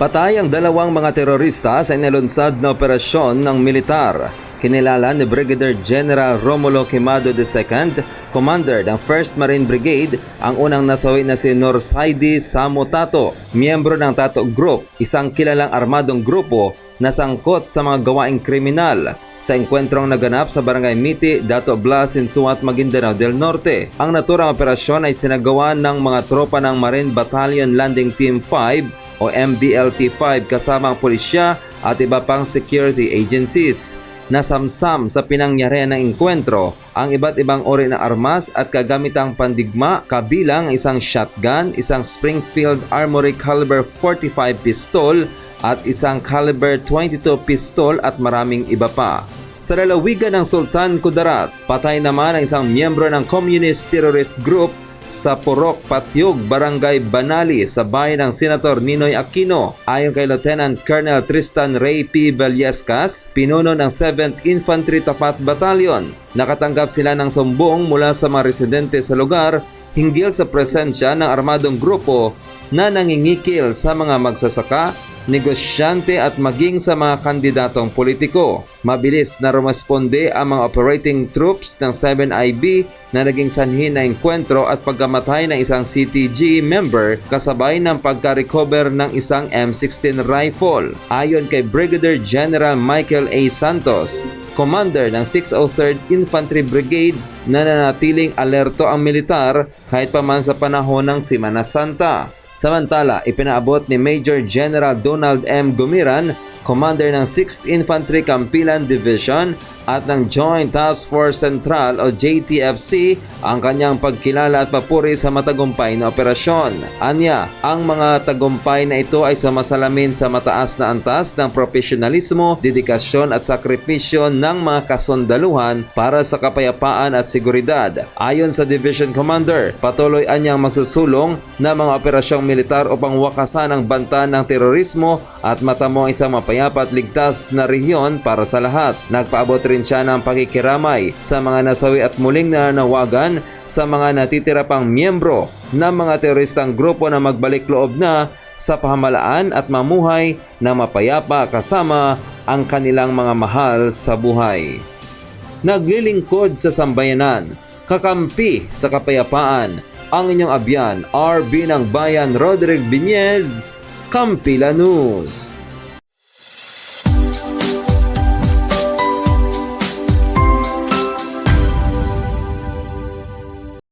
Patay ang dalawang mga terorista sa inalunsad na operasyon ng militar. Kinilala ni Brigadier General Romulo Quemado II, Commander ng 1st Marine Brigade, ang unang nasawi na si Norsaidi Samo Tato, miyembro ng Tato Group, isang kilalang armadong grupo na sangkot sa mga gawaing kriminal sa engkwentrong naganap sa Barangay Miti, Dato Blas, Insuat, Maguindanao del Norte. Ang naturang operasyon ay sinagawa ng mga tropa ng Marine Battalion Landing Team 5 o MBLT-5 kasama ang pulisya at iba pang security agencies. Nasamsam sa pinangyarihan ng engkwentro ang iba't ibang uri ng armas at kagamitang pandigma kabilang isang shotgun, isang Springfield Armory caliber 45 pistol at isang caliber 22 pistol at maraming iba pa. Sa lalawigan ng Sultan Kudarat, patay naman ang isang miyembro ng Communist Terrorist Group sa Purok Patyog, Barangay Banali sa bayan ng Senator Ninoy Aquino. Ayon kay Lieutenant Colonel Tristan Ray P. Vallescas, pinuno ng 7th Infantry Tapat Battalion. Nakatanggap sila ng sumbong mula sa mga residente sa lugar hinggil sa presensya ng armadong grupo na nangingikil sa mga magsasaka, negosyante at maging sa mga kandidatong politiko. Mabilis na rumasponde ang mga operating troops ng 7IB na naging sanhi na enkwentro at pagkamatay ng isang CTG member kasabay ng pagka-recover ng isang M16 rifle. Ayon kay Brigadier General Michael A. Santos, Commander ng 603rd Infantry Brigade na nanatiling alerto ang militar kahit pa man sa panahon ng Simana Santa. Samantala, ipinaabot ni Major General Donald M. Gumiran, Commander ng 6th Infantry Campilan Division at ng Joint Task Force Central o JTFC ang kanyang pagkilala at papuri sa matagumpay na operasyon. Anya, ang mga tagumpay na ito ay sumasalamin sa mataas na antas ng profesionalismo, dedikasyon at sakripisyo ng mga kasundaluhan para sa kapayapaan at seguridad. Ayon sa Division Commander, patuloy anyang magsusulong na mga operasyong militar upang wakasan ang banta ng terorismo at matamo ang isang mapayapa at ligtas na rehiyon para sa lahat. Nagpaabot rin siya ng pakikiramay sa mga nasawi at muling nananawagan sa mga natitira pang miyembro ng mga teroristang grupo na magbalik loob na sa pamahalaan at mamuhay na mapayapa kasama ang kanilang mga mahal sa buhay. Naglilingkod sa sambayanan, kakampi sa kapayapaan, ang inyong abyan, RB ng Bayan Roderick Binez, Kampila News.